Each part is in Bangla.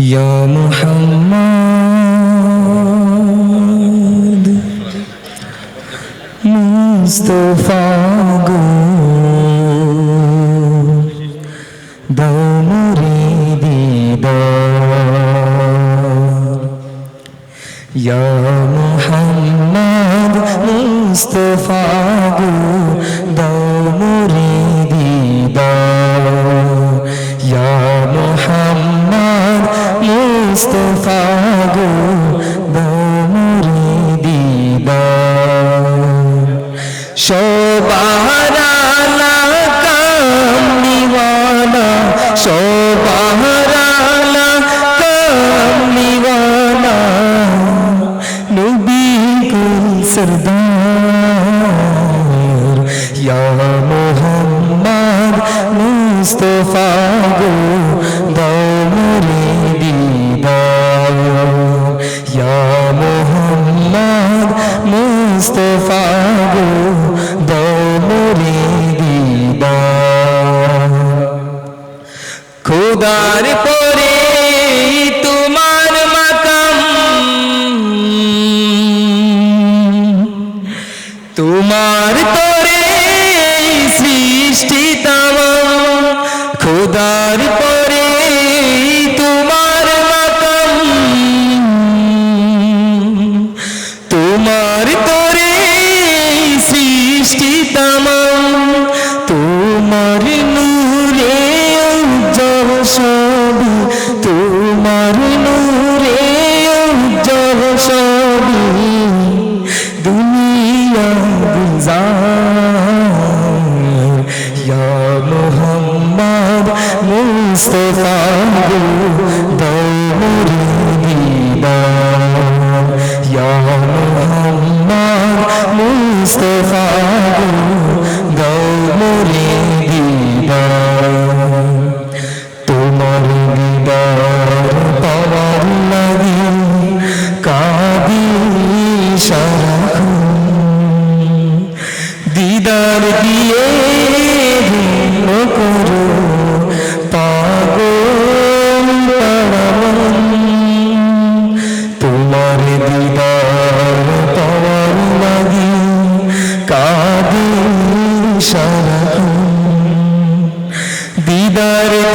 ইয়া মুহাম্মদ মুস্তফা গো দাও মুরিদি দিদার সরদার। ইয়া মোহাম্মদ মুস্তফা গো দাও মুরিদি দিদার। ইয়া মোহাম্মদ মুস্তফা গো দাও মুরিদি তোমার তরে সৃষ্টি তামাম খোদার পরে তোমার মাকাম তোমার তরে সৃষ্টি তামাম তোমার নূরে উজ্জ্বল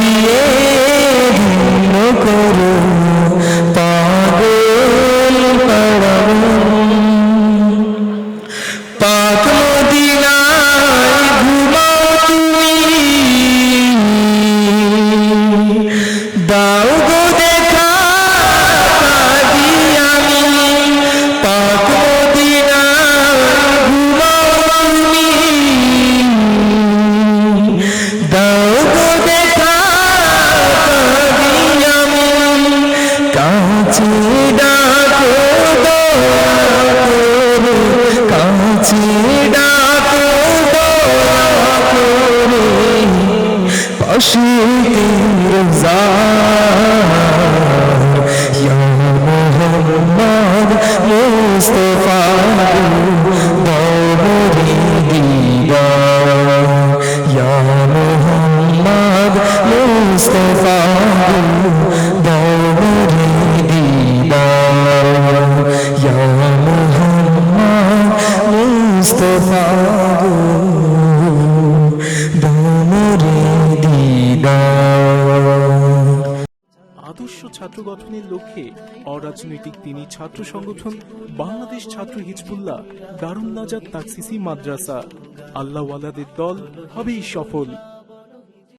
দিয়ে ভিন্ন করো। পাগল পাড়ামন পাক মদিনায় ঘুমাও দাও কাছে ডাকো কাছে ডাকো পাশে রোজার ইয়া ছাত্র গঠনের লক্ষ্যে অরাজনৈতিক তিনি ছাত্র সংগঠন বাংলাদেশ ছাত্র হিজবুল্লাহ দারুণ নাজাদ তাকসিসি মাদ্রাসা। আল্লাহওয়ালাদের দল হবেই সফল।